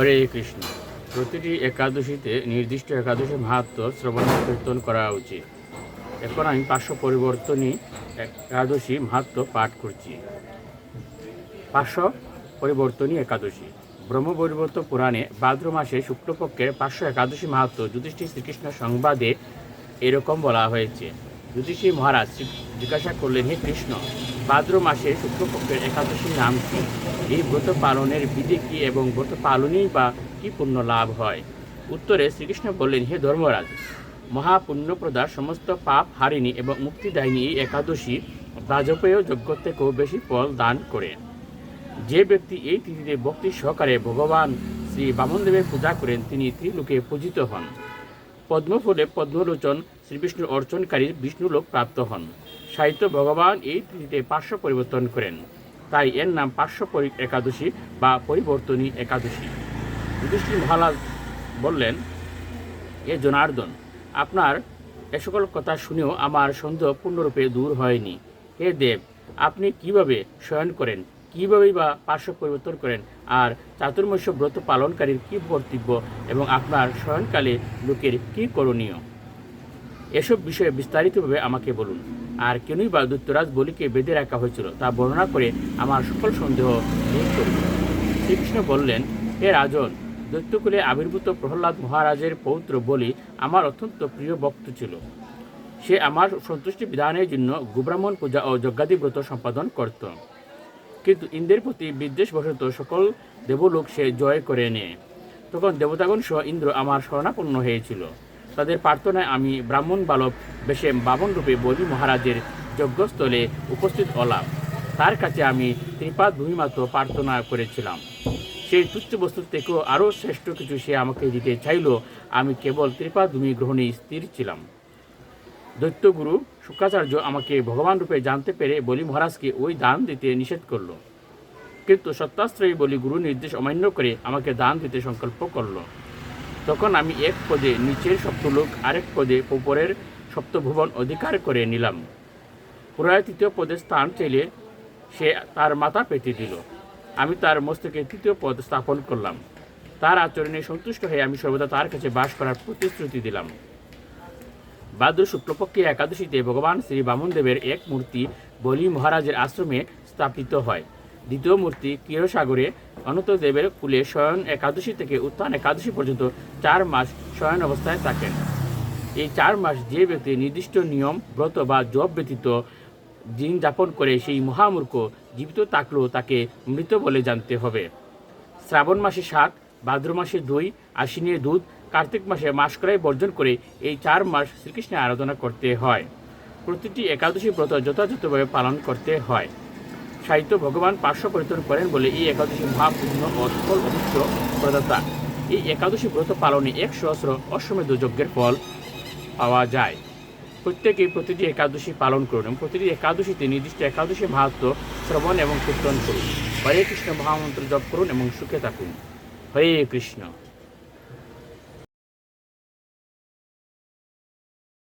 হরে কৃষ্ণ। প্রতিটি একাদশীতে নির্দিষ্ট একাদশী মাহাত্ম শ্রবণ কীর্তন করা উচিত। এখন আমি পার্শ্ব পরিবর্তনী একাদশী মাহাত্ম পাঠ করছি। পার্শ্ব পরিবর্তনী একাদশী। ব্রহ্মপরিবর্ত পুরাণে ভাদ্র মাসে শুক্লপক্ষের পার্শ্ব একাদশী মাহাত্ম যুধিষ্ঠির শ্রীকৃষ্ণ সংবাদে এরকম বলা হয়েছে। যুধিষ্ঠির মহারাজ শ্রী- জিজ্ঞাসা করলেন, হে কৃষ্ণ, ভাদ্র মাসে শুক্লপক্ষের একাদশীর নাম কি? এই ব্রত পালনের বিধি কি এবং ব্রত পালনেই বা কি পুণ্য লাভ হয়? উত্তরে শ্রীকৃষ্ণ বললেন, হে ধর্মরাজ, মহাপুণ্যপ্রদা সমস্ত পাপ হারিণী এবং মুক্তিদায়িনী এই একাদশী বাজপেয় যজ্ঞ থেকেও বেশি ফল দান করে। যে ব্যক্তি এই তিথিতে ভক্তি সহকারে ভগবান শ্রী বামনদেবের পূজা করেন, তিনি ত্রিলোকে পূজিত হন। পদ্মফুলে পদ্মলোচন শ্রীবিষ্ণুর অর্চনকারী বিষ্ণুলোক প্রাপ্ত হন। সাহিত্য ভগবান এই তিথিতে পার্শ্ব পরিবর্তন করেন। তাই এর নাম পার্শ্ব পরি- একাদশী বা পরিবর্তনী একাদশী। যুধিষ্ঠির মহারাজ বললেন, এ জনার্দন, আপনার এ সকল কথা শুনেও আমার সন্দেহ পূর্ণরূপে দূর হয়নি। হে দেব, আপনি কীভাবে শয়ন করেন, কীভাবেই বা পার্শ্ব পরিবর্তন করেন, আর চাতুর্মস্য ব্রত পালনকারীর কী কর্তব্য এবং আপনার শয়নকালে লোকের কী করণীয়? এসব বিষয়ে বিস্তারিতভাবে আমাকে বলুন। আর কেনই বা দৈত্যরাজ বলিকে বেঁধে রাখা হয়েছিল তা বর্ণনা করে আমার সকল সন্দেহ দূর করুন শ্রীকৃষ্ণ বললেন, হে রাজন, দৈত্যকুলে আবির্ভূত প্রহ্লাদ মহারাজের পৌত্র বলি আমার অত্যন্ত প্রিয় ভক্ত ছিল। সে আমার সন্তুষ্টি বিধানের জন্য গুব্রাহ্মণ পূজা ও যজ্ঞাদি ব্রত সম্পাদন করত। কিন্তু ইন্দ্রের প্রতি বিদ্বেষবশত সকল দেবলোক সে জয় করে নেয়। তখন দেবতাগণ সহ ইন্দ্র আমার শরণাপন্ন হয়েছিল। তাদের প্রার্থনায় আমি ব্রাহ্মণ বালক বেশে বামন রূপে বলি মহারাজের যজ্ঞস্থলে উপস্থিত হলাম। তার কাছে আমি ত্রিপাদ ভূমিমাত্র প্রার্থনা করেছিলাম। সেই তুচ্ছ বস্তু থেকেও আরও শ্রেষ্ঠ কিছু সে আমাকে দিতে চাইল, আমি কেবল ত্রিপাদ ভূমি গ্রহণে স্থির ছিলাম। দৈত্যগুরু শুক্রাচার্য আমাকে ভগবান রূপে জানতে পেরে বলি মহারাজকে ওই দান দিতে নিষেধ করল। কিন্তু সত্যাশ্রয়ী বলি গুরু নির্দেশ অমান্য করে আমাকে দান দিতে সংকল্প করল। তখন আমি এক পদে নিচের সপ্তলোক আরেক পদে উপরের সপ্তভুবন অধিকার করে নিলাম। পুরায় তৃতীয় পদে স্থান চাইলে সে তার মাথা পেতে দিল। আমি তার মস্তকে তৃতীয় পদ স্থাপন করলাম। তার আচরণে সন্তুষ্ট হয়ে আমি সর্বদা তার কাছে বাস করার প্রতিশ্রুতি দিলাম। ভাদ্র শুক্লপক্ষে একাদশীতে ভগবান শ্রী বামনদেবের এক মূর্তি বলি মহারাজের আশ্রমে স্থাপিত হয়। দ্বিতীয় মূর্তি ক্ষীরসাগরে অনন্তদেবের কুলে শয়ন একাদশী থেকে উত্থান একাদশী পর্যন্ত চার মাস শয়ন অবস্থায় থাকেন। এই চার মাস যে ব্যক্তি নির্দিষ্ট নিয়ম, ব্রত বা জব ব্যতীত দিন যাপন করে সেই মহামূর্খ জীবিত থাকলেও তাকে মৃত বলে জানতে হবে। শ্রাবণ মাসে সাত, ভাদ্র মাসে দুই, আশ্বিনের দুধ, কার্তিক মাসে মাসকরাই বর্জন করে এই চার মাস শ্রীকৃষ্ণের আরাধনা করতে হয়। প্রতিটি একাদশী ব্রত যথাযথভাবে পালন করতে হয়। সাহিত্য ভগবান পার্শ্ব পরিবর্তন করেন বলে এই একাদশী মহাপূর্ণ ও সফল অভিষ্ট প্রদাতা। এই একাদশী ব্রত পালনে এক সহস্র অশ্বমেধ যজ্ঞের ফল পাওয়া যায়। প্রত্যেকেই প্রতিটি একাদশী পালন করুন এবং প্রতিটি একাদশীতে নির্দিষ্ট একাদশী মাহাত্ম শ্রবণ এবং কীর্তন করুন। হরে কৃষ্ণ মহামন্ত্র জপ করুন এবং সুখে থাকুন। হরে কৃষ্ণ।